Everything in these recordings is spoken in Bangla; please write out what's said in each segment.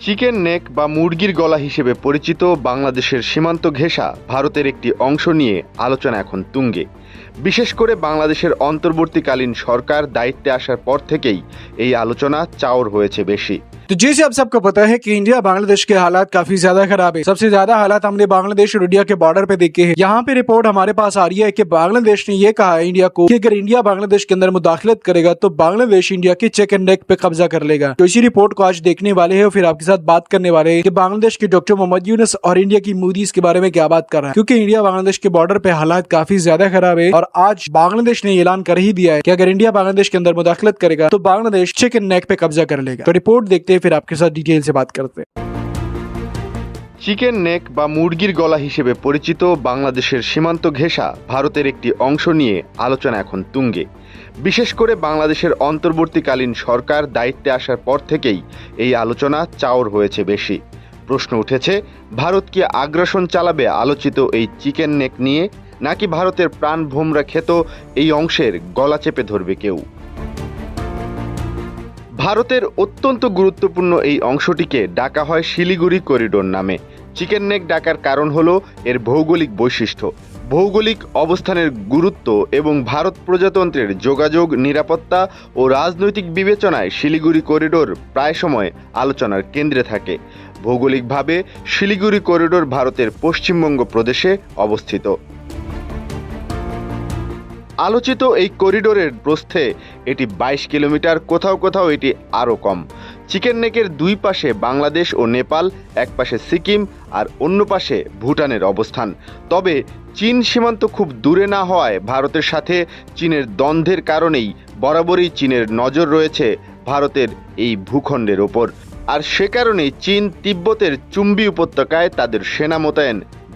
চিকেন নেক বা মুরগির গলা হিসেবে পরিচিত বাংলাদেশের সীমান্ত ঘেঁষা ভারতের একটি অংশ নিয়ে আলোচনা এখন তুঙ্গে। বিশেষ করে বাংলাদেশের অন্তর্বর্তীকালীন সরকার দায়িত্বে আসার পর থেকেই এই আলোচনা চাওর হয়েছে বেশি तो जैसे आप सबको पता है कि इंडिया बांग्लादेश के हालात काफी ज्यादा खराब है सबसे ज्यादा हालात हमने बांग्लादेश और इंडिया के बॉर्डर पे देखे हैं यहाँ पे रिपोर्ट हमारे पास आ रही है कि बांग्लादेश ने ये कहा है इंडिया को कि अगर इंडिया बांग्लादेश के अंदर मुदाखलत करेगा तो बांग्लादेश इंडिया के चेक एंड नेक पे कब्जा कर लेगा तो इसी रिपोर्ट को आज देखने वाले हैं और फिर आपके साथ बात करने वाले हैं कि बांग्लादेश के डॉक्टर मोहम्मद यूनस और इंडिया की मूदीज के बारे में क्या बात कर रहा है क्योंकि इंडिया बांग्लादेश के बॉर्डर पे हालात काफी ज्यादा खराब है और आज बांग्लादेश ने ऐलान कर ही दिया है कि अगर इंडिया बांग्लादेश के अंदर मुदाखलत करेगा तो बांग्लादेश चिकन नेक पे कब्जा कर लेगा तो रिपोर्ट देखते हैं फिर आपके साथ डिटेल से बात करते हैं চিকেন নেক বা মুরগির গলা হিসেবে পরিচিত বাংলাদেশের সীমান্ত ঘেঁষা ভারতের একটি অংশ নিয়ে আলোচনা এখন তুঙ্গে বিশেষ করে বাংলাদেশের অন্তর্বর্তীকালীন সরকার দায়িত্বে আসার পর থেকেই এই আলোচনা চাওর হয়েছে বেশি প্রশ্ন উঠেছে ভারত কি আগ্রাসন চালাবে আলোচিত এই চিকেন নেক নিয়ে নাকি ভারতের প্রাণ ভোমরা খেত, এই অংশের গলা চেপে ধরবে কেউ? ভারতের অত্যন্ত গুরুত্বপূর্ণ এই অংশটিকে ডাকা হয় শিলিগুড়ি করিডোর নামে। চিকেন নেক ডাকার কারণ হলো এর ভৌগোলিক বৈশিষ্ট্য। ভৌগোলিক অবস্থানের গুরুত্ব এবং ভারত প্রজাতন্ত্রের যোগাযোগ, নিরাপত্তা ও রাজনৈতিক বিবেচনায় শিলিগুড়ি করিডোর প্রায় সময় আলোচনার কেন্দ্রে থাকে। ভৌগোলিকভাবে শিলিগুড়ি করিডোর ভারতের পশ্চিমবঙ্গ প্রদেশে অবস্থিত। আলোচিত এই করিডোরের প্রস্থে এটি বাইশ কিলোমিটার, কোথাও কোথাও এটি আরও কম। চিকেন নেকের দুই পাশে বাংলাদেশ ও নেপাল, এক পাশে সিকিম আর অন্য পাশে ভুটানের অবস্থান। তবে চীন সীমান্ত খুব দূরে না হওয়ায় ভারতের সাথে চীনের দ্বন্দ্বের কারণেই বরাবরই চীনের নজর রয়েছে ভারতের এই ভূখণ্ডের ওপর। আর সে কারণেই চীন তিব্বতের চুম্বি উপত্যকায় তাদের সেনা মোতায়েন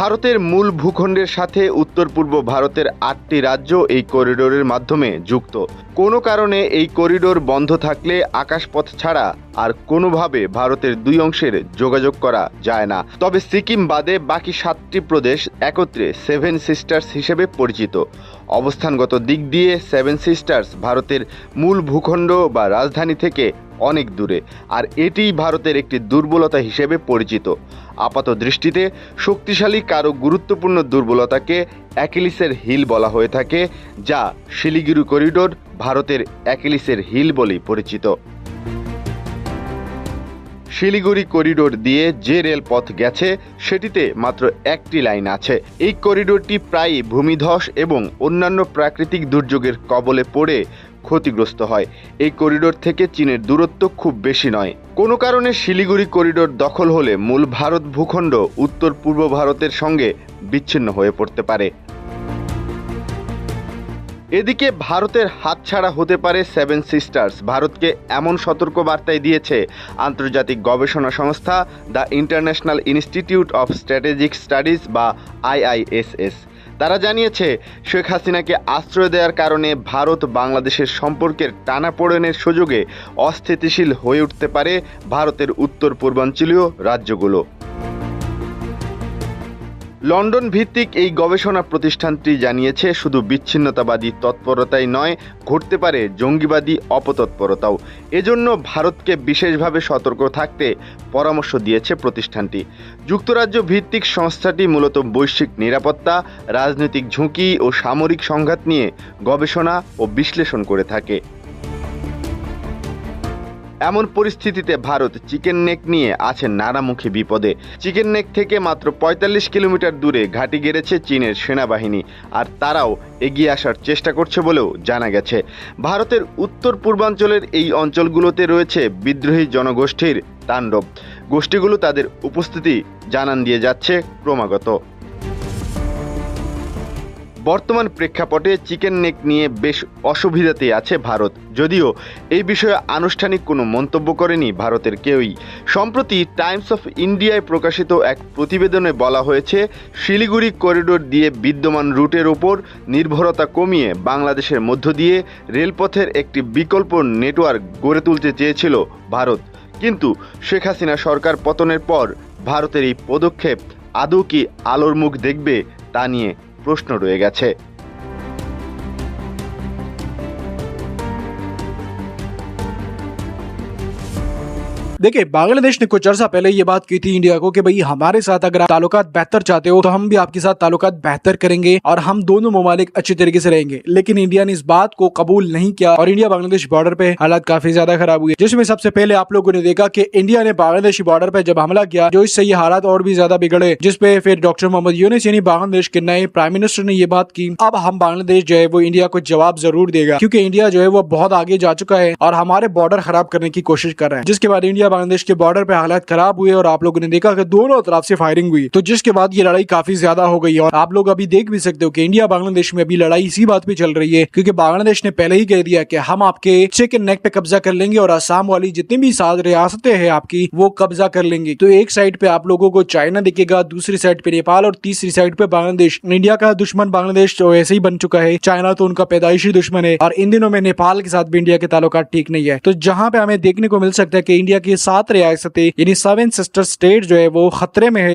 ভারতের মূল ভূখণ্ডের সাথে উত্তর পূর্ব ভারতের আটটি রাজ্য এই করিডোরের মাধ্যমে যুক্ত। কোনো কারণে এই করিডোর বন্ধ থাকলে আকাশপথ ছাড়া আর কোনোভাবে ভারতের দুই অংশের যোগাযোগ করা যায় না। তবে সিকিম বাদে বাকি সাতটি প্রদেশ একত্রে সেভেন সিস্টার্স হিসেবে পরিচিত। অবস্থানগত দিক দিয়ে সেভেন সিস্টার্স ভারতের মূল ভূখণ্ড বা রাজধানী থেকে অনেক দূরে, আর এটিই ভারতের একটি দুর্বলতা হিসেবে পরিচিত। আপাত দৃষ্টিতে শক্তিশালী কারও গুরুত্বপূর্ণ দুর্বলতাকে অ্যাকিলিসের হিল বলা হয়ে থাকে, যা শিলিগুড়ি করিডোর ভারতের অ্যাকিলিসের হিল বলেই পরিচিত। শিলিগুড়ি করিডোর দিয়ে যে রেলপথ গেছে, সেটিতে মাত্র একটি লাইন আছে। এই করিডোরটি প্রায়ই ভূমিধস এবং অন্যান্য প্রাকৃতিক দুর্যোগের কবলে পড়ে ক্ষতিগ্রস্ত হয়। এই করিডোর থেকে চীনের দূরত্ব খুব বেশি নয়। কোনো কারণে শিলিগুড়ি করিডোর দখল হলে মূল ভারত ভূখণ্ড উত্তর পূর্ব ভারতের সঙ্গে বিচ্ছিন্ন হয়ে পড়তে পারে। এদিকে ভারতের হাতছাড়া হতে পারে সেভেন সিস্টার্স। ভারতকে এমন সতর্ক বার্তায় দিয়েছে আন্তর্জাতিক গবেষণা সংস্থা the International Institute of Strategic Studies বা আইআইএসএস। তারা জানিয়েছে, শেখ হাসিনাকে আশ্রয় দেওয়ার কারণে ভারত বাংলাদেশের সম্পর্কের টানাপোড়েনের সুযোগে অস্থিতিশীল হয়ে উঠতে পারে ভারতের উত্তর পূর্বাঞ্চলীয় রাজ্যগুলো। লন্ডন ভিত্তিক এই গবেষণা প্রতিষ্ঠানটি জানিয়েছে, শুধু বিচ্ছিন্নতাবাদী তৎপরতাই নয়, ঘটতে পারে জঙ্গিবাদী অপতৎপরতাও। এজন্য ভারতকে বিশেষভাবে সতর্ক থাকতে পরামর্শ দিয়েছে প্রতিষ্ঠানটি। যুক্তরাজ্য ভিত্তিক সংস্থাটি মূলত বৈশ্বিক নিরাপত্তা, রাজনৈতিক ঝুঁকি ও সামরিক সংঘাত নিয়ে গবেষণা ও বিশ্লেষণ করে থাকে। এমন পরিস্থিতিতে ভারত চিকেন নেক নিয়ে আছে নানামুখী বিপদে। চিকেন নেক থেকে মাত্র পঁয়তাল্লিশ কিলোমিটার দূরে ঘাঁটি গেড়েছে চীনের সেনাবাহিনী, আর তারাও এগিয়ে আসার চেষ্টা করছে বলেও জানা গেছে। ভারতের উত্তর পূর্বাঞ্চলের এই অঞ্চলগুলোতে রয়েছে বিদ্রোহী জনগোষ্ঠীর তাণ্ডব। গোষ্ঠীগুলো তাদের উপস্থিতি জানান দিয়ে যাচ্ছে ক্রমাগত। বর্তমান প্রেক্ষাপটে চিকেন নেক নিয়ে বেশ অসুবিধাতে আছে ভারত। যদিও এই বিষয়ে আনুষ্ঠানিক কোনো মন্তব্য করেনি ভারতের কেউই। সম্প্রতি টাইমস অফ ইন্ডিয়ায় প্রকাশিত এক প্রতিবেদনে বলা হয়েছে, শিলিগুড়ি করিডোর দিয়ে বিদ্যমান রুটের ওপর নির্ভরতা কমিয়ে বাংলাদেশের মধ্য দিয়ে রেলপথের একটি বিকল্প নেটওয়ার্ক গড়ে তুলতে চেয়েছিল ভারত। কিন্তু শেখ হাসিনা সরকার পতনের পর ভারতের এই পদক্ষেপ আদৌ কি আলোর মুখ দেখবে তা নিয়ে প্রশ্ন রয়ে গেছে। देखिए, बांग्लादेश ने कुछ अर्सा पहले ये बात की थी इंडिया को कि भाई, हमारे साथ अगर आप ताल्लुकात बेहतर चाहते हो तो हम भी आपके साथ ताल्लुकात बेहतर करेंगे और हम दोनों ममालिक अच्छे तरीके से रहेंगे। लेकिन इंडिया ने इस बात को कबूल नहीं किया और इंडिया बांग्लादेश बॉर्डर पे हालात काफ़ी ज़्यादा खराब हुए। जिसमें सबसे पहले आप लोगों ने देखा कि इंडिया ने बांग्लादेशी बॉर्डर पे जब हमला किया, जो इससे ये हालात और भी ज़्यादा बिगड़े, जिसपे फिर डॉक्टर मोहम्मद यूनिस यानी बांग्लादेश के नए प्राइम मिनिस्टर ने ये बात की। अब हम बांग्लादेश जो है, वो इंडिया को जवाब ज़रूर देगा, क्योंकि इंडिया जो है, वो बहुत आगे जा चुका है और हमारे बॉर्डर खराब करने की कोशिश कर रहा है। जिसके बाद इंडिया बांग्लादेश के बॉर्डर पे हालात खराब हुए और आप लोगों ने देखा कि दोनों तरफ़ से फायरिंग हुई। तो जिसके बाद ये लड़ाई काफ़ी ज़्यादा हो गई और आप लोग अभी देख भी सकते हो कि इंडिया बांग्लादेश में अभी लड़ाई इसी बात पे चल रही है, क्योंकि बांग्लादेश ने पहले ही कह दिया कि हम आपके चिकन नेक पे कब्जा कर लेंगे और आसाम वाली जितनी भी सात रियासतें हैं आपकी, वो कब्जा कर लेंगे। तो एक साइड पे आप लोगों को चाइना दिखेगा, दूसरी साइड पे नेपाल और तीसरी साइड पे बांग्लादेश। इंडिया का दुश्मन बांग्लादेश तो ऐसे ही बन चुका है, चाइना तो उनका पैदाइशी दुश्मन है और इन दिनों में नेपाल के साथ भी इंडिया के ताल्लुकात ठीक नहीं है। तो जहाँ पे हमें देखने को मिल सकता है कि इंडिया की सात रियासतें यानी सेवन सिस्टर स्टेट जो है वो खतरे में है।